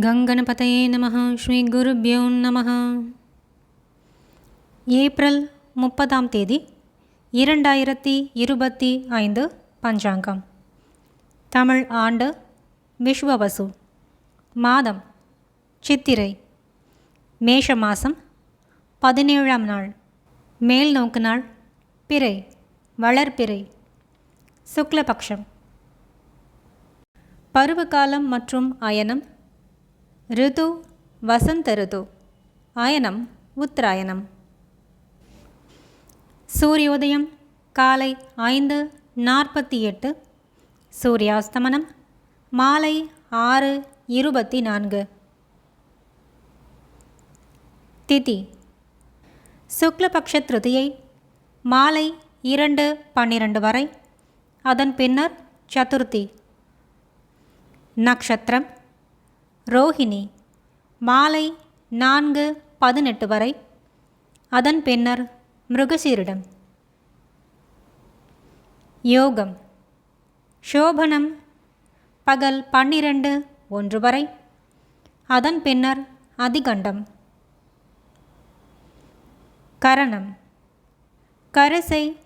கங்கணபதையே நம ஸ்ரீ குருபியோ நம ஏப்ரல் முப்பதாம் தேதி இரண்டாயிரத்தி இருபத்தி ஐந்து பஞ்சாங்கம். தமிழ் ஆண்டு விஸ்வவசு. மாதம் சித்திரை. மேஷ மாதம் பதினேழாம் நாள். மேல் நோக்கு நாள் பிறை வளர்பிறை. சுக்லபக்ஷம். பருவகாலம் மற்றும் அயனம் ரிது வசந்த ரிது அயனம் உத்தராயணம் சூரியோதயம் காலை ஐந்து நாற்பத்தி எட்டு சூரியாஸ்தமனம் மாலை ஆறு இருபத்தி நான்கு திதி சுக்லபக்ஷ திருதியை மாலை இரண்டு பன்னிரண்டு வரை அதன் பின்னர் சதுர்த்தி। நக்ஷத்திரம் ரோஹிணி மாலை நான்கு பதினெட்டு வரை. அதன் பின்னர் மிருகசீரிடம். யோகம் சோபனம் பகல் பன்னிரண்டு ஒன்று வரை. அதன் பின்னர் அதிகண்டம். கரணம் கரிசை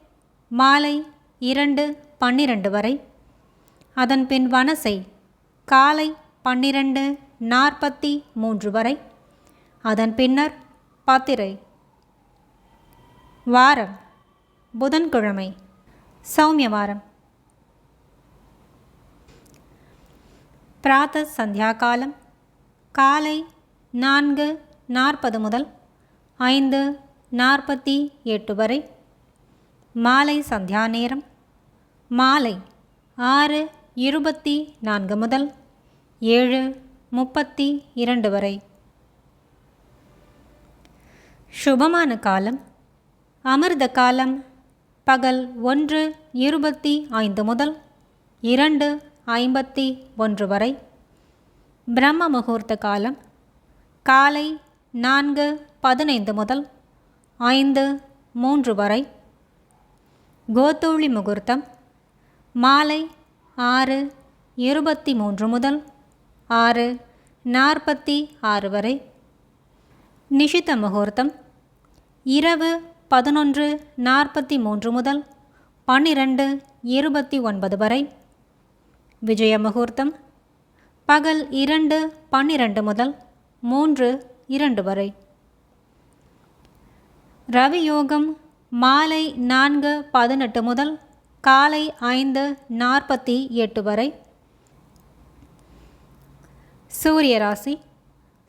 மாலை இரண்டு பன்னிரண்டு வரை. அதன் பின் வனசை காலை பன்னிரண்டு நாற்பத்தி மூன்று வரை. அதன் பின்னர் பத்திரை. வாரம். புதன்கிழமை. சௌமிய வாரம் பிராத்த சந்தியா காலம் காலை நான்கு நாற்பது முதல் ஐந்து நாற்பத்தி எட்டு வரை. மாலை சந்தியா நேரம். மாலை ஆறு இருபத்தி நான்கு முதல் ஏழு முப்பத்தி இரண்டு வரை. சுபமான காலம் அமிர்த காலம் பகல் ஒன்று இருபத்தி ஐந்து முதல் இரண்டு ஐம்பத்தி ஒன்று வரை. பிரம்ம முகூர்த்த காலம் காலை நான்கு பதினைந்து முதல் ஐந்து மூன்று வரை. கோத்தூளி முகூர்த்தம் மாலை ஆறு இருபத்தி மூன்று முதல் ஆறு நாற்பத்தி ஆறு வரை. நிஷித்த முகூர்த்தம். இரவு பதினொன்று நாற்பத்தி மூன்று முதல் பன்னிரண்டு இருபத்தி ஒன்பது வரை. விஜய முகூர்த்தம். பகல் இரண்டு பன்னிரண்டு முதல் மூன்று இரண்டு வரை. ரவி யோகம் மாலை நான்கு பதினெட்டு முதல் காலை ஐந்து நாற்பத்தி எட்டு வரை. சூரிய ராசி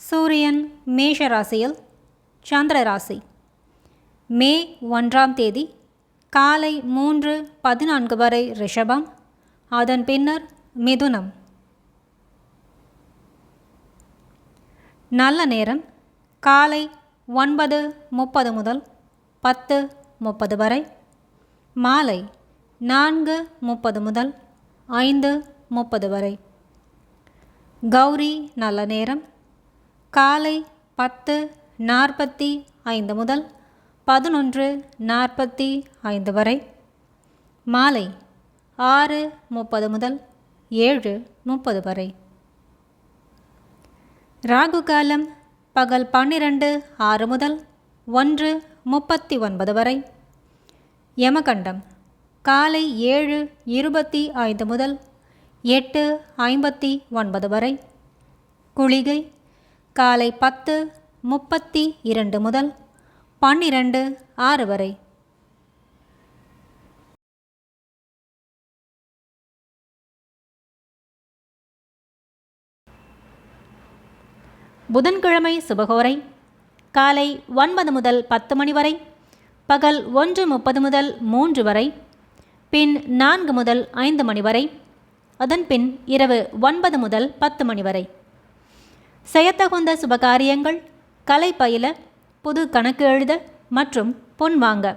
சூரியன் மேஷ ராசியில் சந்திர ராசி மே ஒன்றாம் தேதி காலை மூன்று பதினான்கு வரை ரிஷபம் அதன் பின்னர் மிதுனம். நல்ல நேரம் காலை ஒன்பது முப்பது முதல் பத்து முப்பது வரை. மாலை நான்கு முப்பது முதல் ஐந்து முப்பது வரை. கௌரி நல்ல நேரம். காலை பத்து நாற்பத்தி ஐந்து முதல் பதினொன்று நாற்பத்தி ஐந்து வரை. மாலை ஆறு முப்பது முதல் ஏழு முப்பது வரை. ராகு காலம் பகல் பன்னிரண்டு ஆறு முதல் ஒன்று முப்பத்தி ஒன்பது வரை. யமகண்டம் காலை ஏழு இருபத்தி ஐந்து முதல் எட்டு ஐம்பத்தி ஒன்பது வரை. குளிகை காலை பத்து முப்பத்தி இரண்டு முதல் பன்னிரண்டு ஆறு வரை. புதன்கிழமை சுபகோரை காலை ஒன்பது முதல் பத்து மணி வரை பகல் ஒன்று முப்பது முதல் மூன்று வரை பின் நான்கு முதல் ஐந்து மணி வரை அதன்பின் இரவு ஒன்பது முதல் பத்து மணி வரை. செய்யத்தகுந்த சுபகாரியங்கள் கலை பயில புது கணக்கு எழுத மற்றும் பொன் வாங்க.